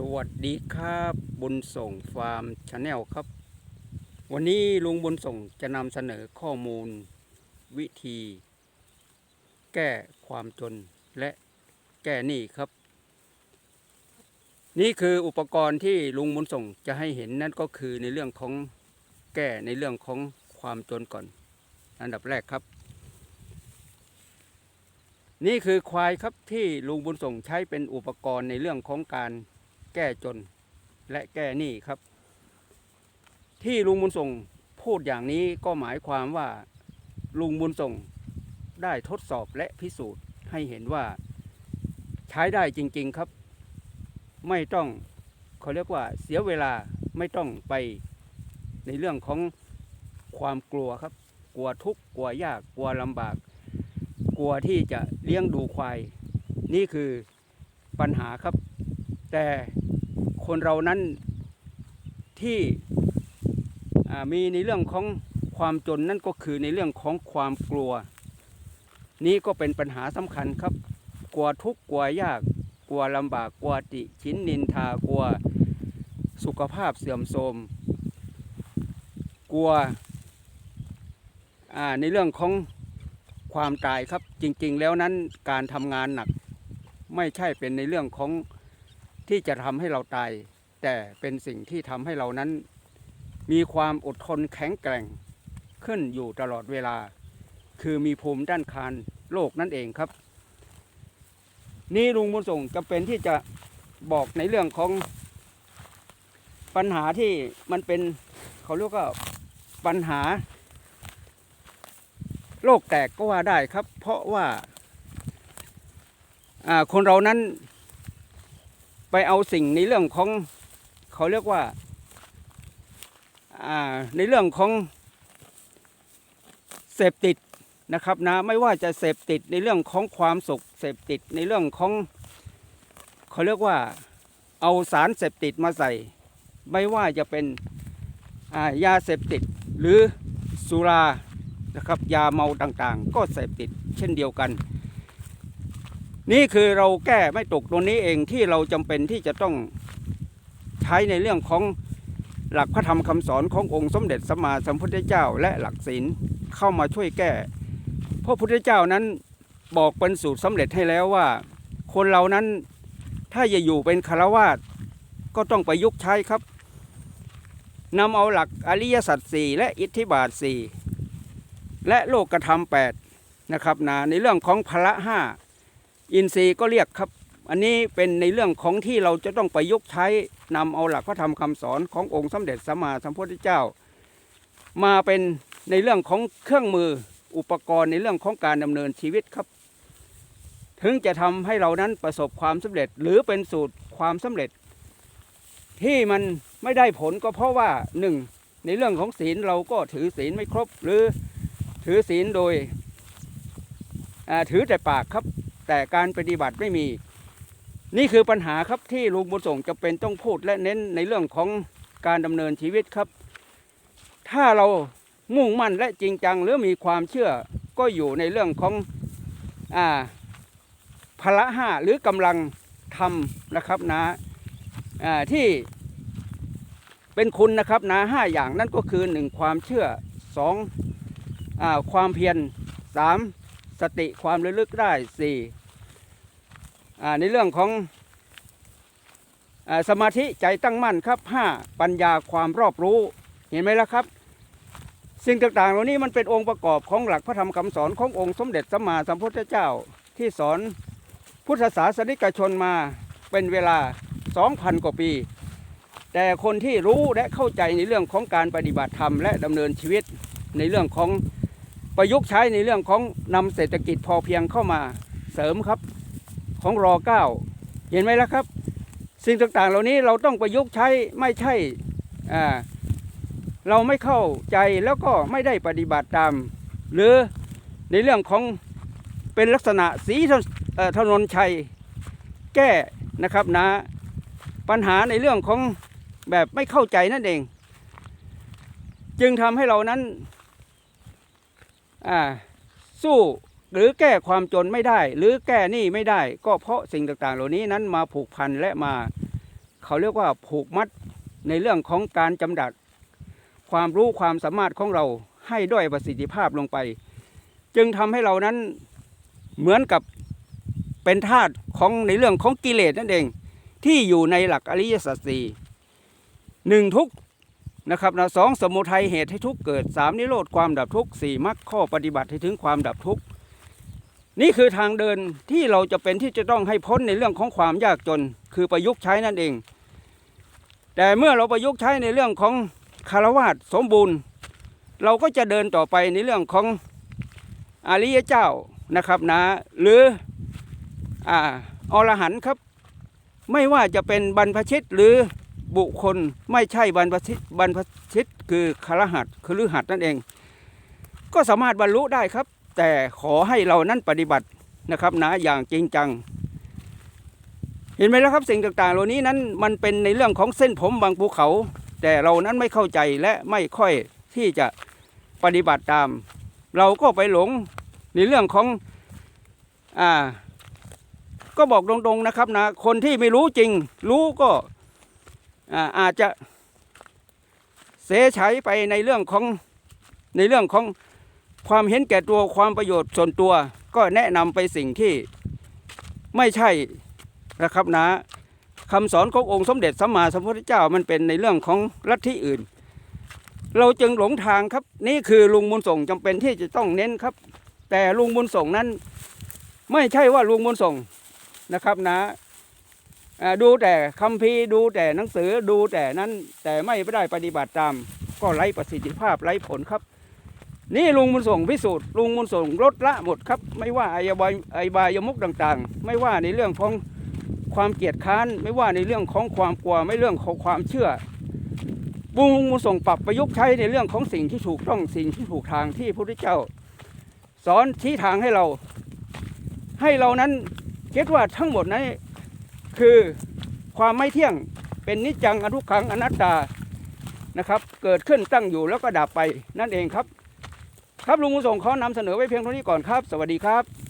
สวัสดีครับบุญส่งฟาร์มชาแนลครับ วันนี้ลุงบุญส่งจะนำเสนอข้อมูล วิธี แก้ความจนและแก้หนี้ครับ นี่คืออุปกรณ์ที่ลุงบุญส่งจะให้เห็นนั่นก็คือในเรื่องของแก้ในเรื่องของความจนก่อน อันดับแรกครับ นี่คือควายครับที่ลุงบุญส่งใช้เป็นอุปกรณ์ในเรื่องของการ แก้จน และแก้หนี้ครับ ที่ลุงบุญส่งพูดอย่างนี้ก็หมายความว่าลุงบุญส่งได้ทดสอบและพิสูจน์ให้เห็นว่าใช้ได้จริง ๆครับ ไม่ต้องเขาเรียกว่าเสียเวลาไม่ต้องไปในเรื่องของความกลัวครับ กลัวทุกข์กลัวยากกลัวลำบาก กลัวที่จะเลี้ยงดูควาย นี่คือปัญหาครับ แต่ คนเรานั้นที่มีในเรื่องของความจนนั่นก็คือในเรื่องของความกลัว นี่ก็เป็นปัญหาสำคัญครับ กลัวทุกข์กลัวยากกลัวลำบากกลัวติชินนินทากลัวสุขภาพเสื่อมโทรมกลัวในเรื่องของความตายครับจริงๆ แล้วนั้นการทำงานหนักไม่ใช่เป็นในเรื่องของ ที่จะทำให้เราตาย แต่เป็นสิ่งที่ทำให้เรานั้น มีความอดทนแข็งแกร่งขึ้นอยู่ตลอดเวลา คือมีภูมิด้านคานโลกนั่นเองครับ นี่ลุงบุญส่งจำเป็นที่จะบอกในเรื่องของปัญหาที่มันเป็นเขาเรียกว่าปัญหา โลกแตกก็ว่าได้ครับ เพราะว่าคนเรานั้น ไปเอาสิ่งในเรื่องของเขาเรียกว่าในเรื่องของเสพติดนะครับนะไม่ว่าจะเสพติดในเรื่องของความสุขเสพติดในเรื่องของเขาเรียกว่าเอาสารเสพติดมาใส่ ไม่ว่าจะเป็นายาเสพติดหรือสุรานะครับยาเมาต่างๆ ก็เสพติดเช่นเดียวกัน นี่คือเราแก้ไม่ตกตรงนี้เองที่เราจำเป็นที่จะต้องใช้ในเรื่องของหลักพระธรรมคำสอนขององค์สมเด็จสัมมาสัมพุทธเจ้า และหลักศีลเข้ามาช่วยแก้พระพุทธเจ้านั้นบอกเป็นสูตรสำเร็จให้แล้วว่า คนเรานั้นถ้าจะอยู่เป็นคารวาสก็ต้องประยุกต์ใช้ครับนำเอาหลักอริยสัจสี่และอิทธิบาทสี่และโลกธรรมแปดนะครับนะในเรื่องของพละห้า อินทรีย์ก็เรียกครับ อันนี้เป็นในเรื่องของที่เราจะต้องประยุกต์ใช้นำเอาหลักพระธรรมคำสอนขององค์สมเด็จสัมมาสัมพุทธเจ้า มาเป็นในเรื่องของเครื่องมืออุปกรณ์ในเรื่องของการดำเนินชีวิตครับ ถึงจะทำให้เรานั้นประสบความสำเร็จหรือเป็นสูตรความสำเร็จ ที่มันไม่ได้ผลก็เพราะว่าหนึ่งในเรื่องของศีลเราก็ถือศีลไม่ครบหรือถือศีลโดยาถือแต่ปากครับ แต่การปฏิบัติไม่มี นี่คือปัญหาครับที่ลุงบุญส่งจะเป็นต้องพูดและเน้นในเรื่องของการดำเนินชีวิตครับ ถ้าเรามุ่งมั่นและจริงจังหรือมีความเชื่อก็อยู่ในเรื่องของอ่าพละห้าหรือกำลังทำนะครับนะอ่าที่เป็นคุณนะครับนะห้าอย่างนั่นก็คือหนึ่งความเชื่อสองความเพียรสาม สติความระลึกได้สี่ในเรื่องของอสมาธิใจตั้งมั่นครับห้าปัญญาความรอบรู้เห็นไหมล่ะครับ สิ่งต่างๆเหล่านี้มันเป็นองค์ประกอบของหลักพระธรรมคำสอนขององค์สมเด็จสัมมาสัมพุทธเจ้าที่สอนพุทธศาสนิกชนมาเป็นเวลา 2,000 กว่าปี แต่คนที่รู้และเข้าใจในเรื่องของการปฏิบัติธรรมและดำเนินชีวิตในเรื่องของ ประยุกต์ใช้ในเรื่องของนำเศรษฐกิจพอเพียงเข้ามาเสริมครับของรอเก้าเห็นไหมล่ะครับ สิ่งต่างๆ เหล่านี้เราต้องประยุกต์ใช้ไม่ใช่อ่าเราไม่เข้าใจแล้วก็ไม่ได้ปฏิบัติตาม หรือในเรื่องของเป็นลักษณะสีถนนชัยแก้นะครับนะ ปัญหาในเรื่องของแบบไม่เข้าใจนั่นเอง จึงทำให้เรานั้น สู้หรือแก้ความจนไม่ได้ หรือแก้หนี้ไม่ได้ ก็เพราะสิ่งต่างๆ เหล่านี้นั้นมาผูกพันและมา เขาเรียกว่าผูกมัดในเรื่องของการจำดัด ความรู้ความสามารถของเราให้ด้อยประสิทธิภาพลงไป จึงทำให้เรานั้นเหมือนกับเป็นธาตุของในเรื่องของกิเลสนั่นเอง ที่อยู่ในหลักอริยสัจสี่หนึ่งทุก นะครับนะสองสมุทัยเหตุให้ทุกเกิดสามนิโรธความดับทุกข์สี่มรรคข้อปฏิบัติให้ถึงความดับทุกข์นี่คือทางเดินที่เราจะเป็นที่จะต้องให้พ้นในเรื่องของความยากจน คือประยุกต์ใช้นั่นเอง แต่เมื่อเราประยุกต์ใช้ในเรื่องของคารวาสสมบูรณ์ เราก็จะเดินต่อไปในเรื่องของอริยเจ้านะครับนะหรืออ่าอรหันต์ครับ ไม่ว่าจะเป็นบรรพชิตหรือ บุคคลไม่ใช่บรรพชิตบรรพชิตคือคารหัสคือฤหัสนั่นเอง ก็สามารถบรรลุได้ครับ แต่ขอให้เรานั้นปฏิบัตินะครับนะอย่างจริงจัง เห็นไหมแล้วครับสิ่งต่างๆ เหล่านี้นั้นมันเป็นในเรื่องของเส้นผมบางภูเขา แต่เรานั้นไม่เข้าใจและไม่ค่อยที่จะปฏิบัติตาม เราก็ไปหลงในเรื่องของอ่าก็บอกตรงๆนะครับนะคนที่ไม่รู้จริง รู้ก็ อาจจะเสยใช้ไปในเรื่องของในเรื่องของความเห็นแก่ตัวความประโยชน์ส่วนตัว ก็แนะนำไปสิ่งที่ไม่ใช่นะครับนะคำสอนขององค์สมเด็จสัมมาสัมพุทธเจ้ามันเป็นในเรื่องของลัทธิอื่น เราจึงหลงทางครับ นี่คือลุงบุญส่งจำเป็นที่จะต้องเน้นครับ แต่ลุงบุญส่งนั้น ไม่ใช่ว่าลุงบุญส่งนะครับนะ ดูแต่คำพีร์ดูแต่หนังสือดูแต่นั้นแต่ไม่ได้ปฏิบัติตาม ก็ไร้ประสิทธิภาพไร้ผลครับ นี่ลุงมุนส่งพิสูจน์ลุงมุนส่งลดละหมดครับ ไม่ว่าอายบายอายบายมุกต่างๆ ไม่ว่าในเรื่องของความเกียจค้าน ไม่ว่าในเรื่องของความกลัว ไม่เรื่องของความเชื่อลุงมุนส่งปรับประยุกต์ใช้ในเรื่องของสิ่งที่ถูกต้องสิ่งที่ถูกทางที่พระพุทธเจ้า สอนชี้ทางให้เรา ให้เรานั้นคิดว่าทั้งหมดนั้น คือความไม่เที่ยงเป็นนิจจังอทุกขังอนัตตานะครับ เกิดขึ้นตั้งอยู่แล้วก็ดับไปนั่นเองครับ ครับลุงมุส่งขอนำเสนอไว้เพียงเท่านี้ก่อนครับ สวัสดีครับ